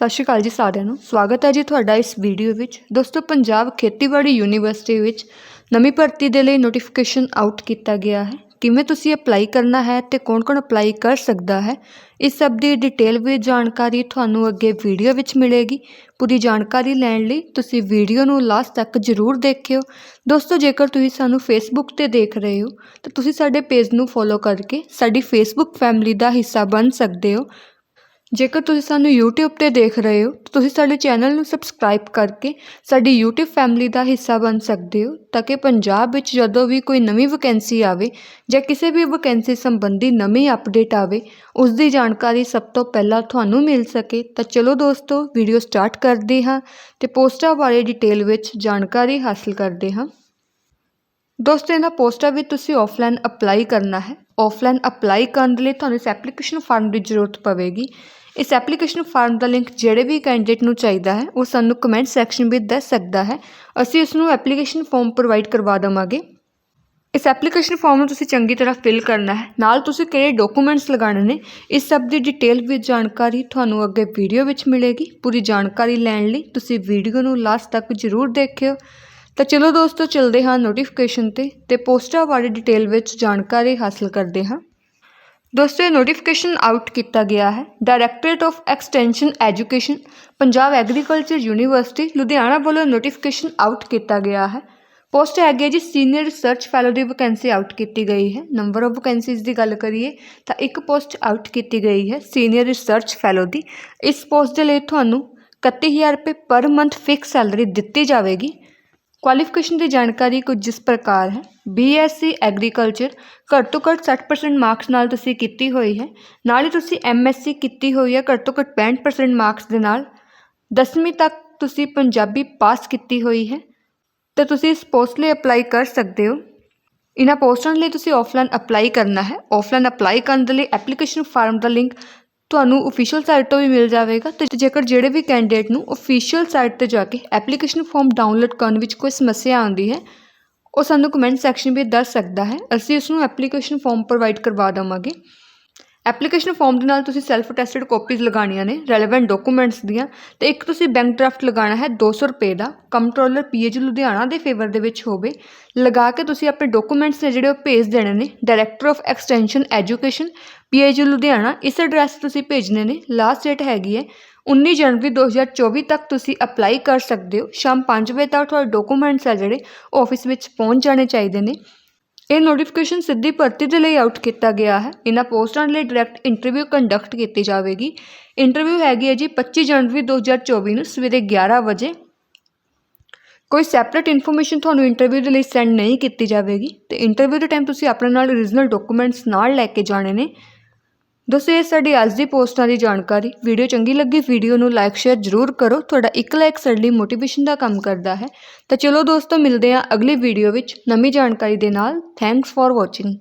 ਸਤਿ ਸ਼੍ਰੀ ਅਕਾਲ ਜੀ ਸਾਰਿਆਂ ਨੂੰ। ਸਵਾਗਤ ਹੈ ਜੀ ਤੁਹਾਡਾ ਇਸ ਵੀਡੀਓ ਵਿੱਚ। ਦੋਸਤੋ, ਪੰਜਾਬ ਖੇਤੀਬਾੜੀ ਯੂਨੀਵਰਸਿਟੀ ਵਿੱਚ ਨਵੀਂ ਭਰਤੀ ਦੇ ਲਈ ਨੋਟੀਫਿਕੇਸ਼ਨ ਆਊਟ ਕੀਤਾ ਗਿਆ ਹੈ। ਕਿਵੇਂ ਤੁਸੀਂ ਅਪਲਾਈ ਕਰਨਾ ਹੈ ਤੇ ਕੌਣ-ਕੌਣ ਅਪਲਾਈ ਕਰ ਸਕਦਾ ਹੈ, ਇਸ ਸਭ ਦੀ ਡਿਟੇਲ ਵਿੱਚ ਜਾਣਕਾਰੀ ਤੁਹਾਨੂੰ ਅੱਗੇ ਵੀਡੀਓ ਵਿੱਚ ਮਿਲੇਗੀ। ਪੂਰੀ ਜਾਣਕਾਰੀ ਲੈਣ ਲਈ ਤੁਸੀਂ ਵੀਡੀਓ ਨੂੰ ਲਾਸਟ ਤੱਕ ਜ਼ਰੂਰ ਦੇਖਿਓ। ਦੋਸਤੋ, ਜੇਕਰ ਤੁਸੀਂ ਸਾਨੂੰ ਫੇਸਬੁੱਕ ਤੇ ਦੇਖ ਰਹੇ ਹੋ, ਤਾਂ ਤੁਸੀਂ ਸਾਡੇ ਪੇਜ ਨੂੰ ਫੋਲੋ ਕਰਕੇ ਸਾਡੀ ਫੇਸਬੁੱਕ ਫੈਮਿਲੀ ਦਾ ਹਿੱਸਾ ਬਣ ਸਕਦੇ ਹੋ। ਜੇਕਰ ਤੁਸੀਂ ਸਾਨੂੰ YouTube ਤੇ ਦੇਖ ਰਹੇ ਹੋ, ਤਾਂ ਤੁਸੀਂ ਸਾਡੇ ਚੈਨਲ ਨੂੰ ਸਬਸਕ੍ਰਾਈਬ ਕਰਕੇ ਸਾਡੀ YouTube ਫੈਮਿਲੀ ਦਾ ਹਿੱਸਾ ਬਣ ਸਕਦੇ ਹੋ, ਤਾਂ ਕਿ ਪੰਜਾਬ ਵਿੱਚ ਜਦੋਂ ਵੀ ਕੋਈ ਨਵੀਂ ਵੈਕੈਂਸੀ ਆਵੇ ਜਾਂ ਕਿਸੇ ਵੀ ਵੈਕੈਂਸੀ ਸੰਬੰਧੀ ਨਵੀਂ ਅਪਡੇਟ ਆਵੇ ਉਸ ਦੀ ਜਾਣਕਾਰੀ ਸਭ ਤੋਂ ਪਹਿਲਾਂ ਤੁਹਾਨੂੰ ਮਿਲ ਸਕੇ। ਤਾਂ ਚਲੋ ਦੋਸਤੋ ਵੀਡੀਓ ਸਟਾਰਟ ਕਰਦੇ ਹਾਂ ਤੇ ਪੋਸਟਾਂ ਬਾਰੇ ਡਿਟੇਲ ਵਿੱਚ ਜਾਣਕਾਰੀ ਹਾਸਲ ਕਰਦੇ ਹਾਂ। ਦੋਸਤੋ, ਇਹਨਾਂ ਪੋਸਟਾਂ ਵਿੱਚ ਤੁਸੀਂ ਆਫਲਾਈਨ ਅਪਲਾਈ ਕਰਨਾ ਹੈ। ਆਫਲਾਈਨ ਅਪਲਾਈ ਕਰਨ ਦੇ ਲਈ ਤੁਹਾਨੂੰ ਇਸ ਐਪਲੀਕੇਸ਼ਨ ਫਾਰਮ ਦੀ ਜ਼ਰੂਰਤ ਪਵੇਗੀ। ਇਸ ਐਪਲੀਕੇਸ਼ਨ ਫਾਰਮ ਦਾ ਲਿੰਕ ਜਿਹੜੇ ਵੀ ਕੈਂਡੀਡੇਟ ਨੂੰ ਚਾਹੀਦਾ ਹੈ, ਉਹ ਸਾਨੂੰ ਕਮੈਂਟ ਸੈਕਸ਼ਨ ਵਿੱਚ ਦੱਸ ਸਕਦਾ ਹੈ। ਅਸੀਂ ਉਸ ਨੂੰ ਐਪਲੀਕੇਸ਼ਨ ਫਾਰਮ ਪ੍ਰੋਵਾਈਡ ਕਰਵਾ ਦੇਵਾਂਗੇ। ਇਸ ਐਪਲੀਕੇਸ਼ਨ ਫਾਰਮ ਨੂੰ ਤੁਸੀਂ ਚੰਗੀ ਤਰ੍ਹਾਂ ਫਿਲ ਕਰਨਾ ਹੈ। ਨਾਲ ਤੁਸੀਂ ਕਿਹੜੇ ਡਾਕੂਮੈਂਟਸ ਲਗਾਉਣੇ ਨੇ, ਇਸ ਸਭ ਦੀ ਡਿਟੇਲ ਵਿੱਚ ਜਾਣਕਾਰੀ ਤੁਹਾਨੂੰ ਅੱਗੇ ਵੀਡੀਓ ਵਿੱਚ ਮਿਲੇਗੀ। ਪੂਰੀ ਜਾਣਕਾਰੀ ਲੈਣ ਲਈ ਤੁਸੀਂ ਵੀਡੀਓ ਨੂੰ ਲਾਸਟ ਤੱਕ ਜ਼ਰੂਰ ਦੇਖਿਓ। ਤਾਂ ਚਲੋ ਦੋਸਤੋ, ਚਲਦੇ ਹਾਂ ਨੋਟੀਫਿਕੇਸ਼ਨ ਤੇ ਤੇ ਪੋਸਟਾਂ ਬਾਰੇ ਡਿਟੇਲ ਵਿੱਚ ਜਾਣਕਾਰੀ ਹਾਸਲ ਕਰਦੇ ਹਾਂ। ਦੋਸਤੋ, ਇਹ ਨੋਟੀਫਿਕੇਸ਼ਨ ਆਊਟ ਕੀਤਾ ਗਿਆ ਹੈ। Directorate of extension education Punjab agriculture university Ludhiana ਵੱਲੋਂ ਨੋਟੀਫਿਕੇਸ਼ਨ ਆਊਟ ਕੀਤਾ ਗਿਆ ਹੈ। ਪੋਸਟ ਹੈਗੀ ਹੈ ਜੀ ਸੀਨੀਅਰ ਰਿਸਰਚ ਫੈਲੋ ਦੀ ਵੈਕੈਂਸੀ ਆਊਟ ਕੀਤੀ ਗਈ ਹੈ। ਨੰਬਰ ਆਫ ਵੈਕੈਂਸੀਜ਼ ਦੀ ਗੱਲ ਕਰੀਏ, ਤਾਂ ਇੱਕ ਪੋਸਟ ਆਊਟ ਕੀਤੀ ਗਈ ਹੈ ਸੀਨੀਅਰ ਰਿਸਰਚ ਫੈਲੋ ਦੀ। ਇਸ ਪੋਸਟ ਦੇ ਲਈ ਤੁਹਾਨੂੰ 31000 ਰੁਪਏ ਪਰ ਮੰਥ ਫਿਕਸ ਸੈਲਰੀ ਦਿੱਤੀ ਜਾਵੇਗੀ। ਕੁਆਲੀਫਿਕੇਸ਼ਨ ਦੀ ਜਾਣਕਾਰੀ ਕੁਝ ਇਸ ਪ੍ਰਕਾਰ ਹੈ? ਬੀਐਸਸੀ ਐਗਰੀਕਲਚਰ ਘੱਟ ਤੋਂ ਘੱਟ 60% ਮਾਰਕਸ ਨਾਲ ਤੁਸੀਂ ਕੀਤੀ ਹੋਈ ਹੈ। ਨਾਲ ਹੀ ਤੁਸੀਂ ਐਮਐਸਸੀ ਕੀਤੀ ਹੋਈ ਹੈ ਘੱਟ ਤੋਂ ਘੱਟ 65% ਮਾਰਕਸ ਦੇ ਨਾਲ। 10ਵੀਂ ਤੱਕ ਤੁਸੀਂ ਪੰਜਾਬੀ ਪਾਸ ਕੀਤੀ ਹੋਈ ਹੈ। ਤਾਂ ਤੁਸੀਂ ਇਸ ਪੋਸਟ ਲਈ ਅਪਲਾਈ ਕਰ ਸਕਦੇ ਹੋ। ਇਹਨਾਂ ਪੋਸਟਾਂ ਲਈ ਤੁਸੀਂ ਆਫਲਾਈਨ ਅਪਲਾਈ ਕਰਨਾ ਹੈ। ਆਫਲਾਈਨ ਅਪਲਾਈ ਕਰਨ ਦੇ ਲਈ ਐਪਲੀਕੇਸ਼ਨ ਫਾਰਮ ਦਾ ਲਿੰਕ ਤੁਹਾਨੂੰ ਅਫੀਸ਼ੀਅਲ ਸਾਈਟ ਤੋਂ ਵੀ ਮਿਲ ਜਾਵੇਗਾ। ਤੇ ਜੇਕਰ ਜਿਹੜੇ ਵੀ ਕੈਂਡੀਡੇਟ ਨੂੰ ਅਫੀਸ਼ੀਅਲ ਸਾਈਟ ਤੇ ਜਾ ਕੇ ਐਪਲੀਕੇਸ਼ਨ ਫਾਰਮ ਡਾਊਨਲੋਡ ਕਰਨ ਵਿੱਚ ਕੋਈ ਸਮੱਸਿਆ ਆਉਂਦੀ ਹੈ, ਉਹ ਸਾਨੂੰ ਕਮੈਂਟ ਸੈਕਸ਼ਨ ਵਿੱਚ ਦੱਸ ਸਕਦਾ ਹੈ। ਅਸੀਂ ਉਸ ਨੂੰ ਐਪਲੀਕੇਸ਼ਨ ਫਾਰਮ ਪ੍ਰੋਵਾਈਡ ਕਰਵਾ ਦੇਵਾਂਗੇ। ਐਪਲੀਕੇਸ਼ਨ ਫਾਰਮ ਦੇ ਨਾਲ ਤੁਸੀਂ ਸੈਲਫ ਅਟੈਸਟਡ ਕਾਪੀਜ਼ ਲਗਾਉਣੀਆਂ ਨੇ ਰੈਲੇਵੈਂਟ ਡਾਕੂਮੈਂਟਸ ਦੀਆਂ। ਤੇ ਇੱਕ ਤੁਸੀਂ ਬੈਂਕ ਡਰਾਫਟ ਲਗਾਉਣਾ ਹੈ 200 ਰੁਪਏ ਦਾ। ਕੰਟਰੋਲਰ ਪੀਏਜੀ ਲੁਧਿਆਣਾ ਦੇ ਫੇਵਰ ਦੇ ਵਿੱਚ ਹੋਵੇ। ਲਗਾ ਕੇ ਤੁਸੀਂ ਆਪਣੇ ਡਾਕੂਮੈਂਟਸ ਨੇ ਜਿਹੜੇ ਉਹ ਭੇਜ ਦੇਣੇ ਨੇ director of extension education PAG Ludhiana, ਇਸ ਐਡਰੈਸ ਤੇ ਤੁਸੀਂ ਭੇਜਣੇ ਨੇ। ਲਾਸਟ ਡੇਟ ਹੈਗੀ ਹੈ 19 ਜਨਵਰੀ 2024 ਤੱਕ ਤੁਸੀਂ ਅਪਲਾਈ ਕਰ ਸਕਦੇ ਹੋ। ਸ਼ਾਮ 5 ਵਜੇ ਤੱਕ ਤੁਹਾਡੇ ਡਾਕੂਮੈਂਟਸ ਆ ਜਿਹੜੇ ਆਫਿਸ ਵਿੱਚ ਪਹੁੰਚ ਜਾਣੇ ਚਾਹੀਦੇ ਨੇ। ਇਹ ਨੋਟੀਫਿਕੇਸ਼ਨ ਸਿੱਧੀ ਭਰਤੀ ਦੇ ਲਈ ਆਊਟ ਕੀਤਾ ਗਿਆ ਹੈ। ਇਹਨਾਂ ਪੋਸਟਾਂ ਲਈ ਡਾਇਰੈਕਟ ਇੰਟਰਵਿਊ ਕੰਡਕਟ ਕੀਤੀ ਜਾਵੇਗੀ। ਇੰਟਰਵਿਊ ਹੈਗੀ ਹੈ ਜੀ 25 ਜਨਵਰੀ 2024 ਨੂੰ ਸਵੇਰੇ 11 ਵਜੇ। ਕੋਈ ਸੈਪਰੇਟ ਇਨਫੋਰਮੇਸ਼ਨ ਤੁਹਾਨੂੰ ਇੰਟਰਵਿਊ ਦੇ ਲਈ ਸੈਂਡ ਨਹੀਂ ਕੀਤੀ ਜਾਵੇਗੀ। ਤੇ ਇੰਟਰਵਿਊ ਦੇ ਟਾਈਮ ਤੁਸੀਂ ਆਪਣੇ ਨਾਲ ਓਰੀਜਨਲ ਡਾਕੂਮੈਂਟਸ ਨਾਲ ਲੈ ਕੇ ਜਾਣੇ ਨੇ। ਦੋਸਤੋ, ਇਹ ਸਾਡੀ ਅੱਜ ਦੀ ਪੋਸਟਾਂ ਦੀ ਜਾਣਕਾਰੀ। ਵੀਡੀਓ ਚੰਗੀ ਲੱਗੀ, ਵੀਡੀਓ ਨੂੰ ਲਾਈਕ ਸ਼ੇਅਰ ਜ਼ਰੂਰ ਕਰੋ। ਤੁਹਾਡਾ ਇੱਕ ਲਾਈਕ ਸਾਡੇ ਲਈ ਮੋਟੀਵੇਸ਼ਨ ਦਾ ਕੰਮ ਕਰਦਾ ਹੈ। ਤਾਂ ਚਲੋ ਦੋਸਤੋ, ਮਿਲਦੇ ਹਾਂ ਅਗਲੀ ਵੀਡੀਓ ਵਿੱਚ ਨਵੀਂ ਜਾਣਕਾਰੀ ਦੇ ਨਾਲ। Thanks for watching